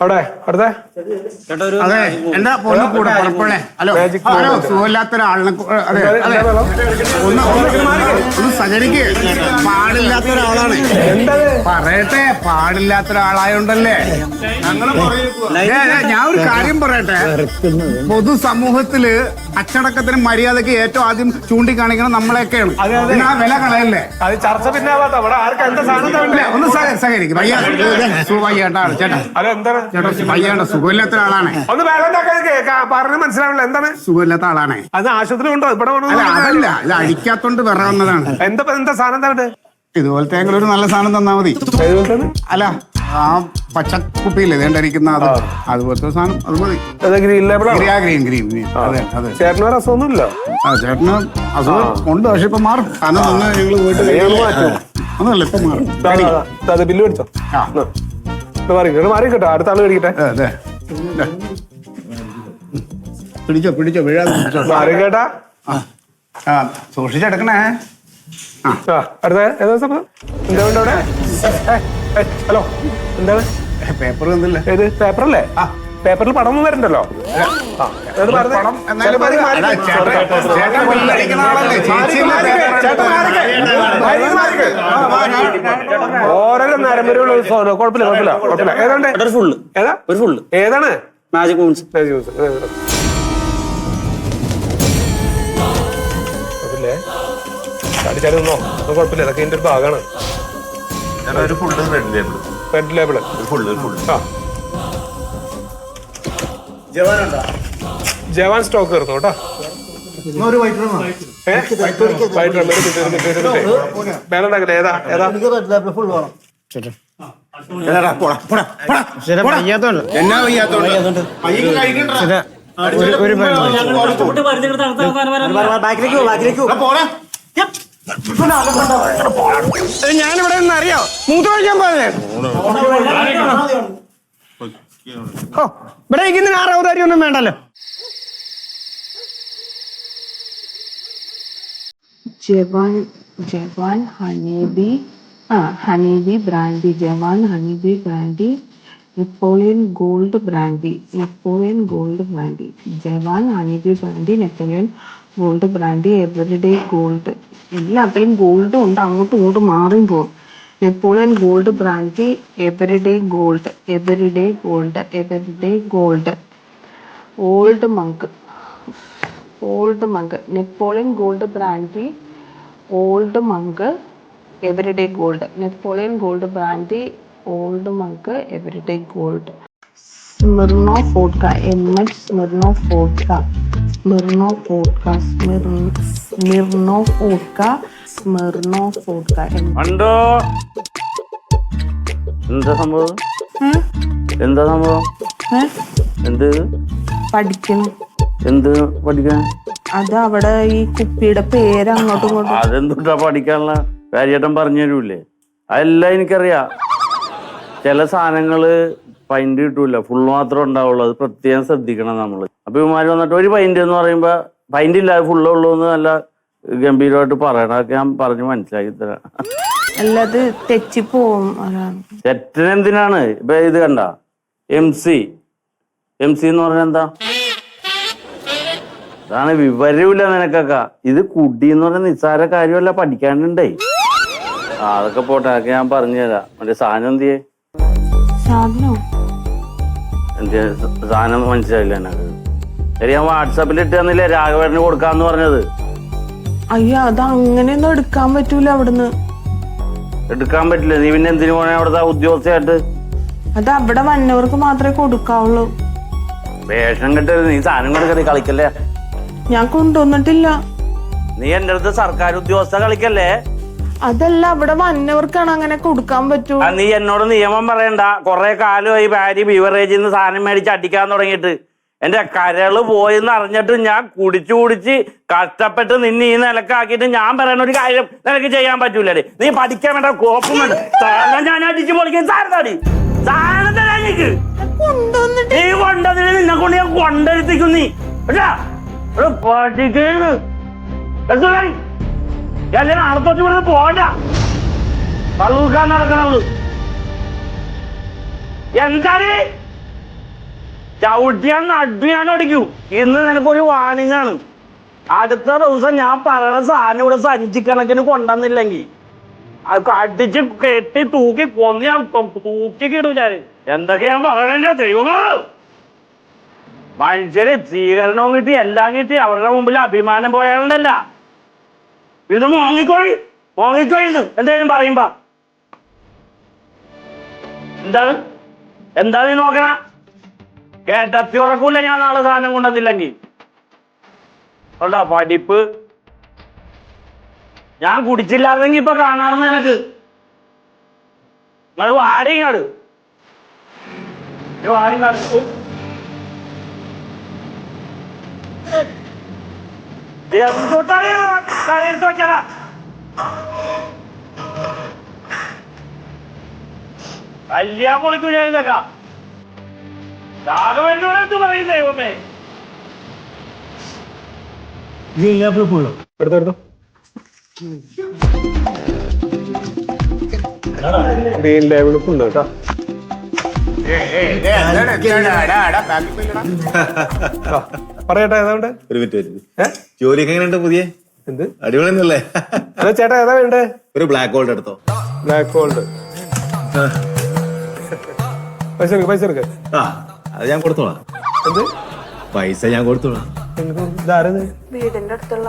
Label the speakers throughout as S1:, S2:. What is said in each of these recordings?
S1: അവിടെ അടുത്ത
S2: അതെ കൂടെ. ഹലോ. സുഖമില്ലാത്ത ഒരാളിനെ അതെ അതെ. ഒന്ന് പാടില്ലാത്ത ഒരാളാണ് പറയട്ടെ പാടില്ലാത്ത ഒരാളായോണ്ടല്ലേ ഞാൻ ഒരു കാര്യം പറയട്ടെ? പൊതുസമൂഹത്തിൽ അച്ചടക്കത്തിന് മര്യാദയ്ക്ക് ഏറ്റവും ആദ്യം ചൂണ്ടിക്കാണിക്കണം നമ്മളെയൊക്കെയാണ്. പിന്നെ ആ വില കളയല്ലേ?
S1: അത് ചർച്ച പിന്നെ
S2: ഒന്ന് സഹ- സഹകരിക്കും. വയ്യ. സുഖയ്യാട്ടാണ് ചേട്ടാ.
S1: എന്താണ്?
S2: വയ്യാണ്ട സുഖമില്ലാത്ത ആളാണ്
S1: ഒന്ന് പറഞ്ഞ് മനസ്സിലാവില്ല. എന്താണ്?
S2: സുഖമില്ലാത്ത ആളാണ്.
S1: അത് ആശുപത്രി ഉണ്ടോ? ഇവിടെ
S2: അതല്ല. ഇത് അടിക്കാത്തോണ്ട് വിറ വന്നതാണ്.
S1: എന്താ എന്താ സാധനം തരണ്ട്
S2: ഇതുപോലത്തെ ഒരു നല്ല സാധനം തന്നാ മതി. അല്ല ആ പച്ചക്കുപ്പിയില്ലേ വേണ്ടിരിക്കുന്ന അത്. അതുപോലത്തെ സാധനം അത് മതി.
S1: Green
S2: green green. ഗ്രീൻ അതെ അതെ.
S1: ചേട്ടന് വേറെ അസുഖമൊന്നുമില്ല?
S2: ആ ചേട്ടന് അസുഖം ഉണ്ട് പക്ഷെ ഇപ്പൊ മാറും. കാരണം നിന്ന് ഞങ്ങൾ
S1: മാറ്റും.
S2: ഒന്നുമല്ല ഇപ്പൊ മാറും.
S1: ബില്ല് മേടിച്ചോ.
S2: ആ.
S1: മാറി മാറി കേട്ടോ അടുത്ത ആൾ മേടിക്കട്ടെ.
S2: അതെ പിടിച്ചോ പിടിച്ചോ വീഴാതെ
S1: മാറി കേട്ടാ.
S2: ആ. സൂക്ഷിച്ചെടുക്കണേ. ആ.
S1: അടുത്ത ഏതാ സമയം എന്താ വേണ്ട അവിടെ ഹലോ എന്താണ്?
S2: പേപ്പർ എന്തില്ല
S1: ഏത് പേപ്പറല്ലേ? ആ. പേപ്പറിൽ പടം? ഒന്നും വരണ്ടല്ലോ. ഓരോരോ നരമ്പരുള്ള ഉത്സവം കുഴപ്പമില്ല കുഴപ്പമില്ല കുഴപ്പമില്ല. ഏതാണ്ട്?
S3: ഒരു ഫുള്ള്
S1: ഏതാ?
S3: ഒരു ഫുള്ള്
S1: ഏതാണ്?
S3: മാജിക് മൂൺസ്
S1: മാജിക് ചാടി ചാടി നിന്നോ? കുഴപ്പമില്ല. അതൊക്കെ ഇതിന്റെ ഒരു ഭാഗമാണ്.
S4: ഒരു full Red Label
S1: Red Label
S4: ഒരു ഫുള്ള് ഒരു ഫുള്ള്
S1: ആ. ജവാൻ സ്റ്റോക്ക് തീർന്നു കേട്ടോ ഏ? White rum. ഒരു മിനിറ്റ്, ഒരു മിനിറ്റ്, ഒരു മിനിറ്റ്. വേണം ഉണ്ടാക്കില്ല ഏതാ ഏതാ?
S2: പോടാ, പോടാ, പോടാ, ബാക്കിലേക്ക് എന്നാ വയ്യാത്തോണ്ട്? പയ്യക്ക് കഴിക്കണ്ട
S1: ഞാനിവിടെ അറിയോ? മൂത്ത് കഴിക്കാൻ പോയേ ഓ ഇവിടെ ഇരിക്കുന്ന ആറാവതാരി ഒന്നും വേണ്ടല്ലോ.
S5: ജവാൻ ജവാൻ ഹണീബി ആ honeybee brandy Jawan honeybee brandy Napoleon Gold brandy Napoleon Gold brandy Jawan honeybee brandy Napoleon Gold brandy Everyday Gold. എല്ലാത്തിലും ഗോൾഡും ഉണ്ട് അങ്ങോട്ടും ഇങ്ങോട്ടും മാറിയും പോകും. Napoleon Gold brandy Everyday Gold Everyday Gold Everyday Gold. Old Monk Old Monk. Napoleon Gold brandy Old Monk Everyday Gold. Napoleon Gold brandy Old Monk Everyday gold സ്മിർണോ ഫോട്ട M H സ്മിർണോ ഫോട്ട Smirnoff ഫോഡ്ക സ്മിർണോ ഫോട്ട Smirnoff vodka
S6: ഉണ്ടോ എന്താ സംഭവം? എന്താ സംഭവം? എന്ത്?
S5: പഠിക്കണം
S6: എന്ത് പഠിക്കാൻ?
S5: അത് അവിടെ ഈ കുപ്പിയുടെ പേര് അങ്ങോട്ടും ഇങ്ങോട്ടും.
S6: അതെന്തുട്ടാ പഠിക്കാനുള്ള? കാര്യം പറഞ്ഞു തരൂലേ. അതെല്ലാം എനിക്കറിയാം. ചില സാധനങ്ങൾ പൈന്റ് കിട്ടൂല. ഫുൾ മാത്രം ഉണ്ടാവുള്ളൂ. അത് പ്രത്യേകം ശ്രദ്ധിക്കണം നമ്മൾ അപ്പൊ ഇവന്മാർ വന്നിട്ട് ഒരു പൈന്റ് എന്ന് പറയുമ്പോ പൈന്റ് ഇല്ല ഫുള്ള് ഉള്ളൂ എന്ന് നല്ല ഗംഭീരമായിട്ട് പറയണം. അതൊക്കെ ഞാൻ പറഞ്ഞ് മനസ്സിലാക്കി തരാം.
S5: അല്ലാത് തെറ്റിപ്പോവും അതാണ്.
S6: തെറ്റിന് എന്തിനാണ്? ഇപ്പൊ ഇത് കണ്ട. എം സി എം സി എന്ന് പറഞ്ഞാൽ എന്താ? അതാണ് വിവരമില്ല നിനക്കൊക്കെ. ഇത് കുടി എന്ന് പറഞ്ഞ നിസ്സാര കാര്യമല്ല പഠിക്കാനുണ്ടേ. അതൊക്കെ പോട്ടെ. അതൊക്കെ ഞാൻ പറഞ്ഞുതരാം. മറ്റേ സാധനം എന്തിയേ?
S5: സാധനോ?
S6: സാധനം മനസ്സിലായില്ല എനക്ക് ശരി ഞാൻ വാട്സാപ്പിൽ ഇട്ട് തന്നില്ലേ രാഘവേട്ടന് കൊടുക്കാന്ന് പറഞ്ഞത്?
S5: അയ്യോ അത് അങ്ങനെയൊന്നും എടുക്കാൻ പറ്റൂല അവിടുന്ന്.
S6: എടുക്കാൻ പറ്റില്ല. നീ പിന്നെ എന്തിനു പോണേ അവിടുത്തെ ഉദ്യോഗസ്ഥയായിട്ട്?
S5: അത് അവിടെ വന്നവർക്ക് മാത്രമേ കൊടുക്കാവുള്ളൂ.
S6: വേഷം കെട്ടരുത്. നീ സാധനം കൊടുക്കരുത് കളിക്കല്ലേ?
S5: ഞാൻ കൊണ്ടുവന്നിട്ടില്ല.
S6: നീ എന്റെ അടുത്ത് സർക്കാർ ഉദ്യോഗസ്ഥ കളിക്കല്ലേ?
S5: അതല്ല ഇവിടെ വന്നവർക്കാണ് അങ്ങനെ കൊടുക്കാൻ പറ്റൂ.
S6: നീ എന്നോട് നിയമം പറയണ്ട. കുറെ കാലമായി ഭാര്യ ബിവറേജിൽ നിന്ന് സാധനം മേടിച്ച് അടിക്കാൻ തുടങ്ങിയിട്ട്. എന്റെ കരൾ പോയെന്ന് അറിഞ്ഞിട്ട് ഞാൻ കുടിച്ചു കുടിച്ച് കഷ്ടപ്പെട്ട് നിന്നെ ഈ നിലക്കാക്കിയിട്ട് ഞാൻ പറയുന്ന ഒരു കാര്യം നിനക്ക് ചെയ്യാൻ പറ്റൂലേ നീ പഠിക്കാൻ വേണ്ട കോപ്പം വേണ്ട. സാധനം ഞാൻ അടിച്ചു പൊളിക്കാൻ സാധനത്താടി സാധനം തരാൻ എനിക്ക്.
S5: കൊണ്ടുവന്നിട്ട്.
S6: നീ കൊണ്ടതിന് നിന്നെ കൊണ്ട് ഞാൻ കൊണ്ടെടുത്തിക്കും നീ. പഠിക്കുന്നു അല്ലെങ്കിൽ അടുത്തോട്ട് ഇവിടെ പോണ്ട. ഇന്ന് നിനക്കൊരു വാണിംഗ് ആണ്. അടുത്ത ദിവസം ഞാൻ പറയുന്ന സാധനം ഇവിടെ സഞ്ചിക്കണക്കിന് കൊണ്ടുവന്നില്ലെങ്കിൽ അത് അടിച്ച് കെട്ടി തൂക്കി കൊന്ന് ഞാൻ തൂക്കി കിടും ഞാൻ. എന്തൊക്കെയാ പറയണേ ദൈവമോ? മനുഷ്യര് സ്വീകരണവും കിട്ടി എല്ലാം കിട്ടി. അവരുടെ മുമ്പിൽ അഭിമാനം പോയാലല്ല ഇത് മോങ്ങിക്കോഴി ഇത്. എന്തായാലും പറയുമ്പോ. എന്താണ്? എന്താ നീ നോക്കണ? കേട്ടത്തി ഉറക്കൂല ഞാൻ നാളെ സാധനം കൊണ്ടുവന്നില്ലെങ്കിൽ പഠിപ്പ്. ഞാൻ കുടിച്ചില്ലായിരുന്നെങ്കി ഇപ്പൊ കാണാറുന്ന എനക്ക് നിങ്ങൾ വാടിങ്ങാട് വാടിങ്ങാട് എന്തൊട്ടാണ് വലിയ പൊളിക്കും ഞാൻ ഇതൊക്കെ രാഘവനോട് എന്ത് പറയും ദൈവമേ
S1: എടുത്തോ എടുത്തോ ഗ്രീൻ ലേബിൾ ഉണ്ട് കേട്ടോ പറയട്ടെ ഏതാണ്ട്
S4: ഒരു മിനിറ്റ് ജോലിയൊക്കെ എങ്ങനെയുണ്ട് പുതിയ?
S1: എന്ത്?
S4: അടിപൊളിയൊന്നുമല്ലേ?
S1: അല്ല ചേട്ടാ ഏതാ വേണ്ടേ?
S4: ഒരു ബ്ലാക്ക് ഗോൾഡ് എടുത്തോ.
S1: ബ്ലാക്ക് ഗോൾഡ് പൈസ എടുക്ക് പൈസ എടുക്ക.
S4: ആ അത് ഞാൻ കൊടുത്തോളാം.
S1: എന്ത്?
S4: പൈസ ഞാൻ കൊടുത്തോളാം.
S1: ഇതാരത്
S5: വീടിന്റെ അടുത്തുള്ള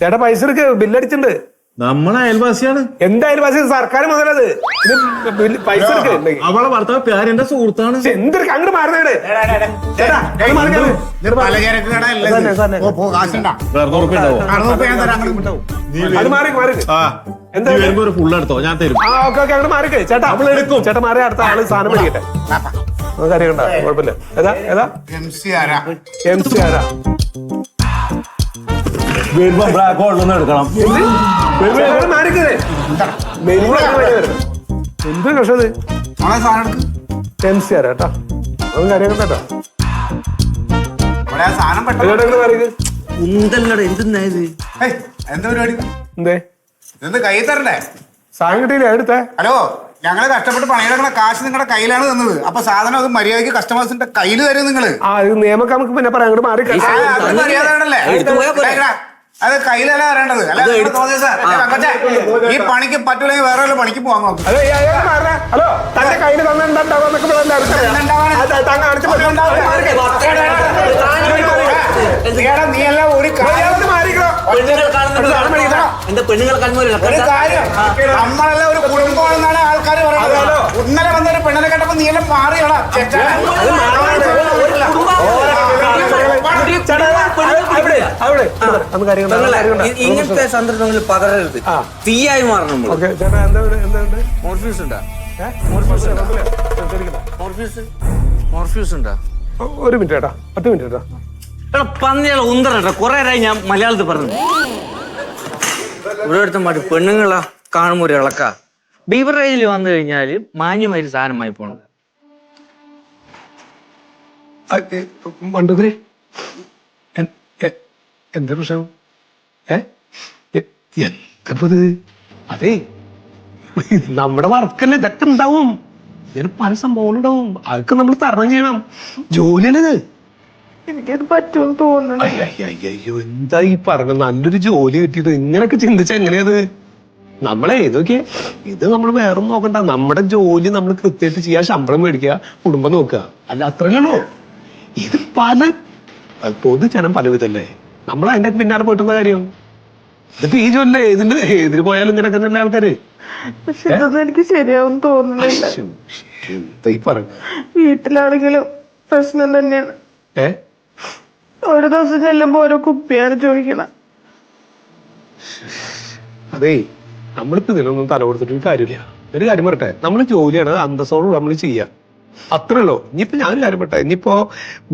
S1: ചേട്ടാ പൈസ എടുക്ക് ബില്ലടിച്ചിട്ടുണ്ട്.
S4: നമ്മളെ അയൽവാസിയാണ്.
S1: എന്റെ അയൽവാസി? സർക്കാർ മുതലത്. ഇത് ബില്ല് പൈസ
S4: അവളെ ഭർത്താവ് പേര് എന്റെ സുഹൃത്താണ്
S1: എന്തൊരു അങ്ങോട്ട് മാറുന്നേ അങ്ങട് മാറി കേറ്. ഇങ്ങട് മാറി.
S2: പലചരക്ക് കട അല്ലേ. ഓ പോ കാശുണ്ടാ.
S4: ഉറുപ്പിക
S2: ഞാൻ തരാം അങ്ങോട്ട്
S1: അത് മാറി മാറി. എന്താ
S4: വരുമ്പോ ഒരു ഫുള്ള് എടുത്തോ ഞാൻ തരും.
S1: ആ ഓക്കെ ഓക്കെ അങ്ങോട്ട് മാറിക്കേ. ചേട്ടാ എടുക്കും. ചേട്ടാ മാറി അടുത്ത ആൾ സാധനം മേടിക്കട്ടെ. നമുക്ക് അറിയണ്ട കുഴപ്പമില്ല. ഏതാ ഏതാ?
S2: എം സി ആരാ?
S1: എം സി ആരാ?
S4: വരുമ്പോ ബ്ലാക്ക് എടുക്കണം.
S1: എന്ത് എം സി ആരാ കേട്ടാ? കേട്ടോ.
S2: എന്താ പരിപാടി?
S1: എന്തേ?
S2: ഇതെന്ത് കൈ തരണ്ടേ?
S1: സാധനം കിട്ടിയില്ലേ? എടുത്തേ.
S2: ഹലോ ഞങ്ങൾ കഷ്ടപ്പെട്ട് പണിയെടുക്കണ കാശ് നിങ്ങളുടെ കയ്യിലാണ് തന്നത്. അപ്പൊ സാധനം അത് മര്യാദയ്ക്ക് കസ്റ്റമേഴ്സിന്റെ കയ്യിൽ തരും നിങ്ങൾ.
S1: ആ ഇത് നമുക്ക് പിന്നെ പറയാം. അങ്ങോട്ട് മാറി
S2: മര്യാദ അത് കയ്യിലല്ല വരേണ്ടത് അല്ല ഈ പണിക്ക് പറ്റൂലെങ്കിൽ വേറെ വല്ല പണിക്ക് പോവാൻ നോക്കും
S1: ഹലോ തന്റെ കയ്യിൽ
S2: നീ എല്ലാം ഒരു കാര്യം നമ്മളെല്ലാം ഒരു കുടുംബമാണെന്നാണ് ആൾക്കാർ പറയുന്നത് ഇന്നലെ വന്നൊരു പെണ്ണിനെ കേട്ടപ്പോ നീ എല്ലാം മാറിയടാ
S1: ചേട്ടാ,
S3: ഇങ്ങനത്തെ സന്ദർഭങ്ങളിൽ
S1: പകരരുത്.
S3: തീയായി മാറണം
S1: ഓക്കേ, ചേട്ടാ എന്താ എന്താ?
S3: മോർഫ്യൂസ് ഉണ്ടാ. മോർഫ്യൂസ് മോർഫ്യൂസ് ഉണ്ടാ?
S1: ഒരു മിനിറ്റ് ചേട്ടാ പത്ത് മിനിറ്റ്
S3: എടാ പന്നികളെ ഉന്തറ കുറെ നേരമായി ഞാൻ മലയാളത്തിൽ പറഞ്ഞു ഇവിടെ അടുത്ത മാറ്റി പെണ്ണുങ്ങളാ കാണുമ്പോൾ ഒരു ഇളക്ക. ബീവറേജിൽ വന്നു കഴിഞ്ഞാൽ മാന്യമായിട്ട് സാധനമായി പോണം
S1: മണ്ടൂതിരി എന്താ പ്രശ്നം? ഏ? എന്തപ്പത് അതെ. നമ്മുടെ വർക്കല്ലേ ഇതൊക്കെ ഉണ്ടാവും. ഇതിന് പല സംഭവങ്ങളുണ്ടാവും അതൊക്കെ നമ്മൾ തരണം ചെയ്യണം. ജോലിയല്ലത്.
S5: എനിക്കത് പറ്റുമെന്ന് തോന്നുന്നു
S1: അയ്യോ എന്താ ഈ പറഞ്ഞ നല്ലൊരു ജോലി കിട്ടിയിട്ട് ഇങ്ങനൊക്കെ ചിന്തിച്ച എങ്ങനെയത്? നമ്മളെ ഇതൊക്കെ ഇത് നമ്മൾ വേറെ നോക്കണ്ട. നമ്മുടെ ജോലി നമ്മൾ കൃത്യമായിട്ട് ചെയ്യാൻ ശമ്പളം മേടിക്കുക കുടുംബം നോക്കുക. അല്ല അത്രയുള്ളൂ ഇത് പല പൊതുജനം പല വിധല്ലേ നമ്മൾ അതിന്റെ പിന്നാലെ പോയിട്ടുള്ള കാര്യം. ഇതിപ്പോ ഈ ജോലി ഇതിന് ഏതിന് പോയാലും ഇങ്ങനെ തന്നെ ആൾക്കാര്.
S5: പക്ഷെ ഇതൊന്നും എനിക്ക് ശരിയാവും തോന്നുന്നില്ല.
S1: പറഞ്ഞ
S5: വീട്ടിലാണെങ്കിലും പ്രശ്നം തന്നെയാണ്. ഒരു ദിവസം ചെല്ലുമ്പോ ഓരോ കുപ്പിയാണ് ചോദിക്കണം.
S1: അതേ നമ്മളിപ്പോ ഇതിനൊന്നും തല കൊടുത്തിട്ട് കാര്യമില്ല. ഒരു കാര്യം പറട്ടെ നമ്മൾ ജോലിയാണ് അന്തസ്സോട് നമ്മൾ ചെയ്യുക അത്രേ ഉള്ളൂ ഇനിയിപ്പോ ഞാനൊരു കാര്യം പറയട്ടെ. ഇനിയിപ്പോ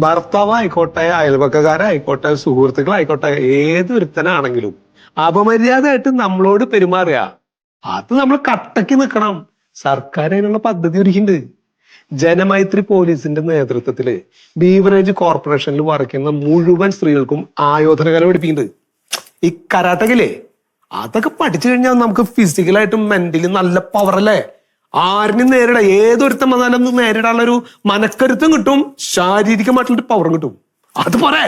S1: ഭർത്താവായിക്കോട്ടെ അയൽവക്കക്കാരായിക്കോട്ടെ സുഹൃത്തുക്കളായിക്കോട്ടെ ഏതൊരുത്തനാണെങ്കിലും അപമര്യാദയായിട്ട് നമ്മളോട് പെരുമാറുക. അത് നമ്മൾ കട്ടക്ക് നിൽക്കണം സർക്കാർ അതിനുള്ള പദ്ധതി ഒരുക്കിയിട്ടുണ്ട്. ജനമൈത്രി പോലീസിന്റെ നേതൃത്വത്തിൽ ബീവറേജ് കോർപ്പറേഷനിൽ വർക്കുന്ന മുഴുവൻ സ്ത്രീകൾക്കും ആയോധന കല പഠിപ്പിക്കുന്നുണ്ട്. ഈ കരാട്ടകില്ലേ അതൊക്കെ പഠിച്ചു കഴിഞ്ഞാൽ നമുക്ക് ഫിസിക്കലായിട്ടും മെന്റലി നല്ല പവർ അല്ലേ? ആരിനും നേരിടാം ഏതൊരുത്തം വന്നാലും നേരിടാനുള്ള ഒരു മനക്കരുത്തും കിട്ടും ശാരീരികമായിട്ടുള്ള പവറും കിട്ടും. അത് പോരെ